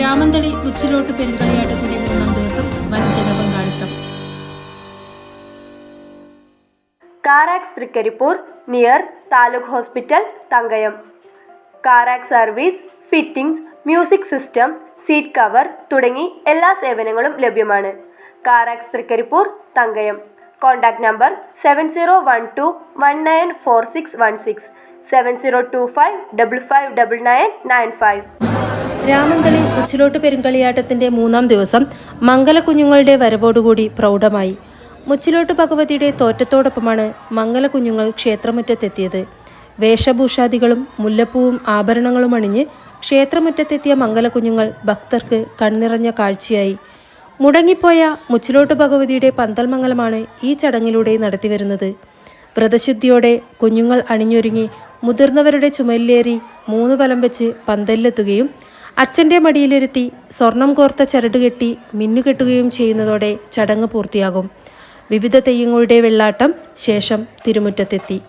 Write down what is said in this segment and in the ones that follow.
രാമന്തളി ഉച്ചിലോട്ട് പെരുങ്കളിയാട്ടത്തിന്റെ മൂന്നാം ദിവസം വൻ ജനപങ്കാളിത്തം. Carax Thrikaripur near taluk hospital Thankayam. Carax service fittings music system seat cover തുടങ്ങി എല്ലാ സേവനങ്ങളും ലഭ്യമാണ്. Carax Thrikaripur Thankayam. Contact number seven zero one two one nine four six one six seven zero two five double five double nine nine five Ramanthali Uchilott പെരുങ്കളിയാട്ടത്തിന്റെ മൂന്നാം ദിവസം മംഗലക്കുഞ്ഞുങ്ങളുടെ വരവോടുകൂടി പ്രൗഢമായി. മുച്ചിലോട്ട് ഭഗവതിയുടെ തോറ്റത്തോടൊപ്പമാണ് മംഗലക്കുഞ്ഞുങ്ങൾ ക്ഷേത്രമുറ്റത്തെത്തിയത്. വേഷഭൂഷാദികളും മുല്ലപ്പൂവും ആഭരണങ്ങളും അണിഞ്ഞ് ക്ഷേത്രമുറ്റത്തെത്തിയ മംഗലക്കുഞ്ഞുങ്ങൾ ഭക്തർക്ക് കണ്ണിറഞ്ഞ കാഴ്ചയായി. മുടങ്ങിപ്പോയ മുച്ചിലോട്ട് ഭഗവതിയുടെ പന്തൽമംഗലമാണ് ഈ ചടങ്ങിലൂടെ നടത്തിവരുന്നത്. വ്രതശുദ്ധിയോടെ കുഞ്ഞുങ്ങൾ അണിഞ്ഞൊരുങ്ങി മുതിർന്നവരുടെ ചുമലിലേറി മൂന്ന് വലം വെച്ച് പന്തലിലെത്തുകയും അച്ഛന്റെ മടിയിലിരുത്തി സ്വർണം കോർത്ത ചരട് കെട്ടി മിന്നുകെട്ടുകയും ചെയ്യുന്നതോടെ ചടങ്ങ് പൂർത്തിയാകും. വിവിധ തെയ്യങ്ങളുടെ വെള്ളാട്ടം ശേഷം തിരുമുറ്റത്തെത്തി.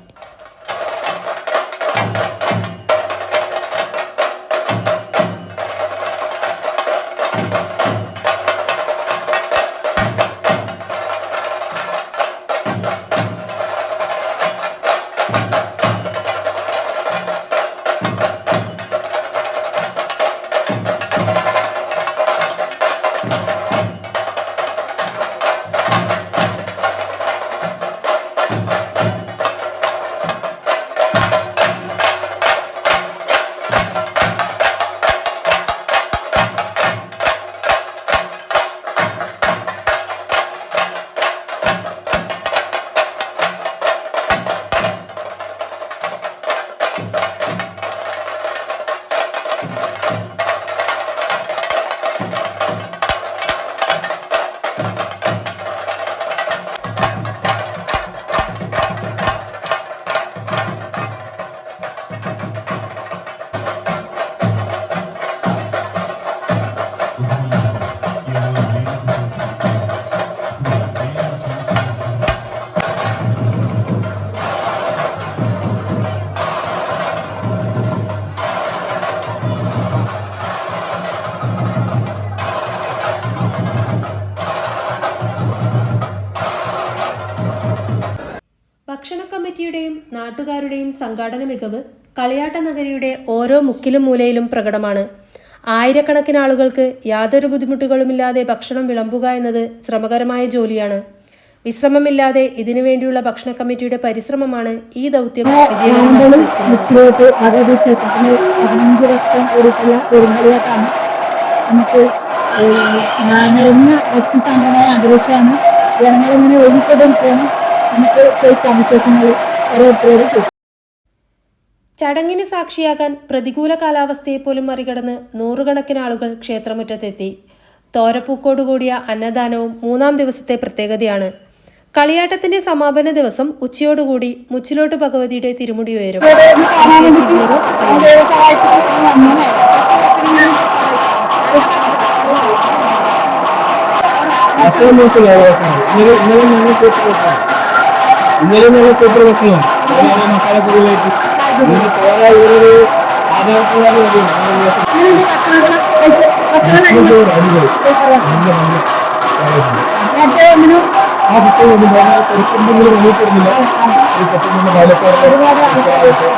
ഭക്ഷണ കമ്മിറ്റിയുടെയും നാട്ടുകാരുടെയും സംഘാടന മികവ് കളിയാട്ട നഗരിയുടെ ഓരോ മുക്കിലും മൂലയിലും പ്രകടമാണ്. ആയിരക്കണക്കിന് ആളുകൾക്ക് യാതൊരു ബുദ്ധിമുട്ടുകളുമില്ലാതെ ഭക്ഷണം വിളമ്പുക എന്നത് ശ്രമകരമായ ജോലിയാണ്. വിശ്രമമില്ലാതെ ഇതിനു വേണ്ടിയുള്ള ഭക്ഷണ കമ്മിറ്റിയുടെ പരിശ്രമമാണ് ഈ ദൗത്യം നമുക്ക് അന്തരീക്ഷമാണ് ജനങ്ങളിങ്ങനെ ഒഴുകിക്കൊണ്ടിരിക്കുകയാണ് നമുക്ക് കേൾക്കാം ചടങ്ങിന് സാക്ഷിയാകാൻ പ്രതികൂല കാലാവസ്ഥയെ പോലും മറികടന്ന് നൂറുകണക്കിന് ആളുകൾ ക്ഷേത്രമുറ്റത്തെത്തി. തോരപ്പൂക്കോടുകൂടിയ അന്നദാനവും മൂന്നാം ദിവസത്തെ പ്രത്യേകതയാണ്. കളിയാട്ടത്തിന്റെ സമാപന ദിവസം ഉച്ചയോടുകൂടി മുച്ചിലോട്ട് ഭഗവതിയുടെ തിരുമുടി ഉയരും. ഇന്നലെ ഇന്നലെ ഞങ്ങൾ കൂട്ടി വെക്കണം? ഇന്നലെ ഞങ്ങൾ കൂട്ടി വെക്കണം മസാല പൊടിയിലേക്ക് ഇന്ന് പോരാ ഇവരൊരു ആ കുട്ടികൾ ഒന്നും പോകാൻ പരിക്കുണ്ടെങ്കിലും വെളിപ്പെടുന്നില്ല ഈ പെട്ടെന്ന് പാലക്കാട്